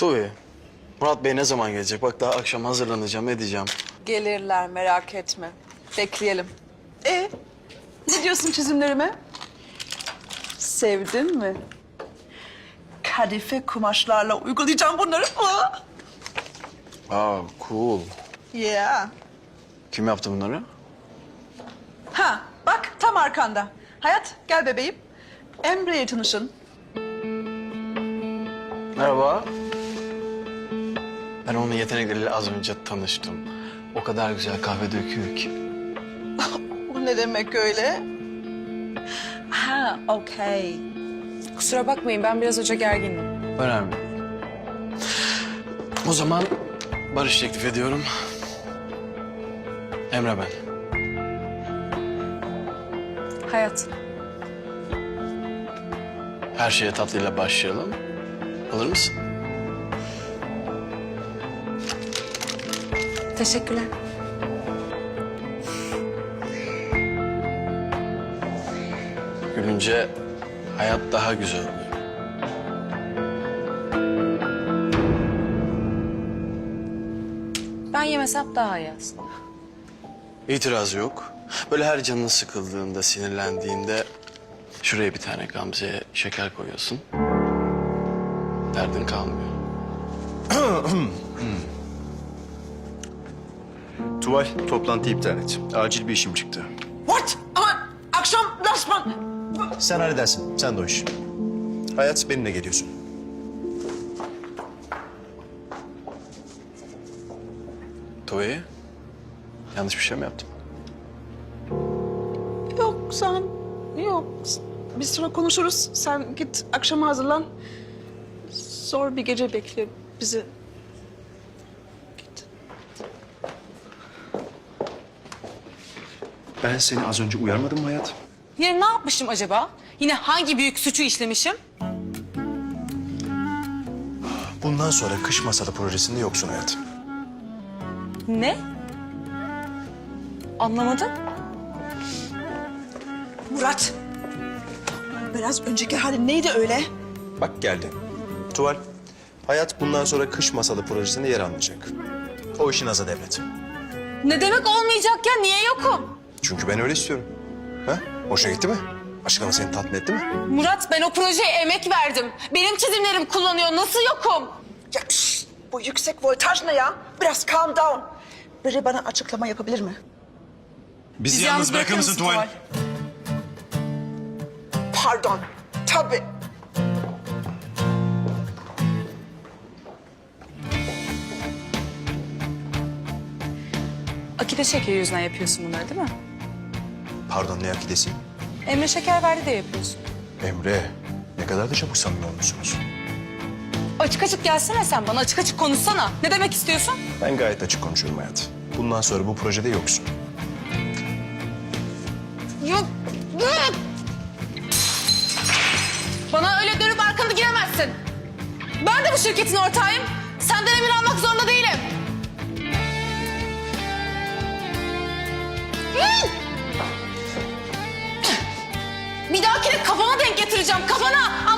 Tuği, Murat Bey ne zaman gelecek? Bak daha akşam hazırlanacağım, edeceğim. Gelirler merak etme. Bekleyelim. E ne diyorsun çizimlerime? Sevdin mi? Kadife kumaşlarla uygulayacağım bunları. Aa! Aa, cool. Yeah. Kim yaptı bunları? Ha bak tam arkanda. Hayat gel bebeğim. Emre'ye tanışın. Merhaba. Ben onun yetenekleriyle az önce tanıştım. O kadar güzel kahve döküyor ki. Bu ne demek öyle? Ha okey. Kusura bakmayın ben biraz hoca gerginim. Önemli. O zaman barış teklif ediyorum. Emre ben. Hayat. Her şeye tatlıyla başlayalım. Alır mısın? Teşekkürler. Gülünce hayat daha güzel oluyor. Ben yemesem daha iyi aslında. İtiraz yok. Böyle her canın sıkıldığında, sinirlendiğinde şuraya bir tane Gamze'ye şeker koyuyorsun. Derdin kalmıyor. Tuval, toplantı iptal et. Acil bir işim çıktı. What? Ama akşam lansman. Sen halledersin, sen de o iş. Hayat, benimle geliyorsun. Toy, yanlış bir şey mi yaptım? Yok sen yok. Biz sonra konuşuruz. Sen git akşama hazırlan. Zor bir gece bekliyor bizi. Ben seni az önce uyarmadım mı Hayat? Yine ne yapmışım acaba? Yine hangi büyük suçu işlemişim? Bundan sonra kış masada projesinde yoksun Hayat. Ne? Anlamadım. Murat. Biraz önceki halin neydi öyle? Bak geldi. Tuval, Hayat bundan sonra kış masalı projesinde yer almayacak. O işi Naz'a devret. Ne demek olmayacakken niye yokum? Çünkü ben öyle istiyorum. Ha? Hoşuna gitti mi? Açıklama seni tatmin etti mi? Murat ben o projeye emek verdim. Benim çizimlerim kullanıyor. Nasıl yokum? Ya şşt, bu yüksek voltaj ne ya? Biraz calm down. Biri bana açıklama yapabilir mi? Bizi, yalnız bırakır mısın Tuval? Pardon. Tabii. Akide şekeri yüzünden yapıyorsun bunları değil mi? Pardon ne akidesi? Emre şeker verdi de yapıyorsun. Emre, ne kadar da çabuk samimi olmuşsunuz. Açık açık gelsene sen bana. Açık açık konuşsana. Ne demek istiyorsun? Ben gayet açık konuşuyorum Hayat. Bundan sonra bu projede yoksun. Yok. yok. Bana öyle dönüp arkanı giremezsin. Ben de bu şirketin ortağıyım. Senden emir almak zorunda değilim. Getireceğim. Kafana.